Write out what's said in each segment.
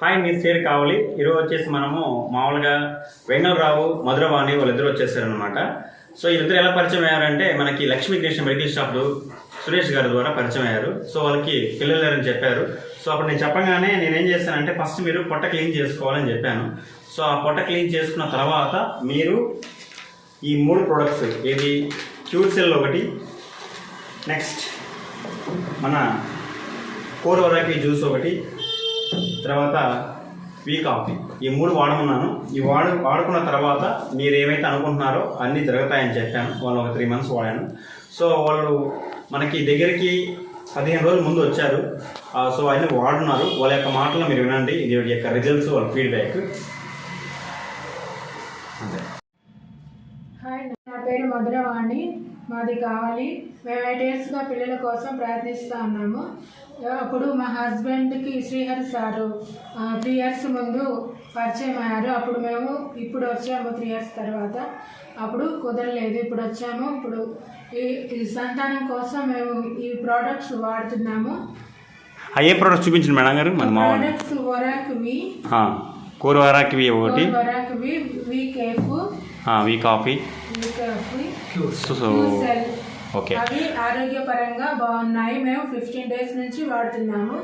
Hi మీ share కావాలి. ఈరోజు వచ్చేసి మనము మామూలుగా వెంగళరావు మధురవాణి వాళ్ళిద్దరు వచ్చేసారనమాట సో వీళ్ళిద్దరు ఎలా పరిచయం అయ్యారంటే మనకి లక్ష్మీ కృష్ణ మెడికల్ షాప్లో సురేష్ గారి ద్వారా పరిచయం అయ్యారు. సో వాళ్ళకి పిల్లలు లేరని చెప్పారు. సో అప్పుడు నేను చెప్పగానే నేనేం చేశానంటే ఫస్ట్ మీరు పొట్ట క్లీన్ చేసుకోవాలని చెప్పాను. సో ఆ పొట్ట క్లీన్ చేసుకున్న తర్వాత మీరు ఈ మూడు ప్రొడక్ట్స్ ఇది క్యూర్సెల్ ఒకటి నెక్స్ట్ మన కోర్ వరాకి జ్యూస్ ఒకటి తర్వాత వీ కాఫీ. ఈ మూడు వాడమన్నాను. ఈ వాడు వాడుకున్న తర్వాత మీరు ఏమైతే అనుకుంటున్నారో అన్నీ జరుగుతాయని చెప్పాను. వాళ్ళు ఒక త్రీ మంత్స్ వాడాను. సో వాళ్ళు మనకి దగ్గరికి పదిహేను రోజుల ముందు వచ్చారు. సో అన్నీ వాడున్నారు. వాళ్ళ యొక్క మాటలు మీరు వినండి. ఇది వీడి యొక్క రిజల్ట్స్ వాళ్ళ ఫీడ్బ్యాక్ అంతే. హాయ్ నా పేరు మధురవాణి. మాది కావాలి. మేము ఎయిట్ ఇయర్స్గా పిల్లల కోసం ప్రయత్నిస్తూ ఉన్నాము. అప్పుడు మా హస్బెండ్కి శ్రీహరి సారు త్రీ ఇయర్స్ ముందు పరిచయం అయ్యారు. అప్పుడు మేము ఇప్పుడు వచ్చాము త్రీ ఇయర్స్ తర్వాత. అప్పుడు కుదరలేదు ఇప్పుడు వచ్చాము. ఇప్పుడు ఈ ఈ సంతానం కోసం మేము ఈ ప్రోడక్ట్స్ వాడుతున్నాము. ఏ ప్రోడక్ట్ చూపించండి మేడం గారు? మన ప్రోడక్ట్స్ వరాక్ వి కోర్ వరాకి ఒకటి. V cafe. V coffee. V coffee. So okay అవి ఆరోగ్యపరంగా బాగున్నాయి. మేము ఫిఫ్టీన్ డేస్ నుంచి వాడుతున్నాము.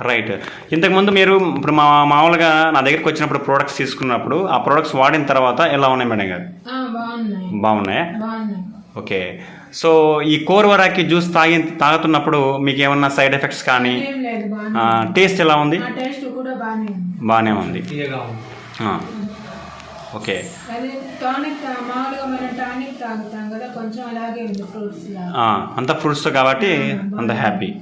రైట్ ఇంతకుముందు మీరు ఇప్పుడు మా మామూలుగా నా దగ్గరికి వచ్చినప్పుడు ప్రోడక్ట్స్ తీసుకున్నప్పుడు ఆ ప్రోడక్ట్స్ వాడిన తర్వాత ఎలా ఉన్నాయి మేడం గారు? ఆ, బాగున్నాయి. ఓకే సో ఈ కోర్ వరాకి జ్యూస్ తాగి తాగుతున్నప్పుడు మీకు ఏమన్నా సైడ్ ఎఫెక్ట్స్ కానీ? టేస్ట్ ఎలా ఉంది? ఆ టేస్ట్ కూడా బాగానే ఉంది. బాగానే ఉంది. ఆ, ఓకే. అంత ఫ్రూట్స్ కాబట్టి అంత హ్యాపీ.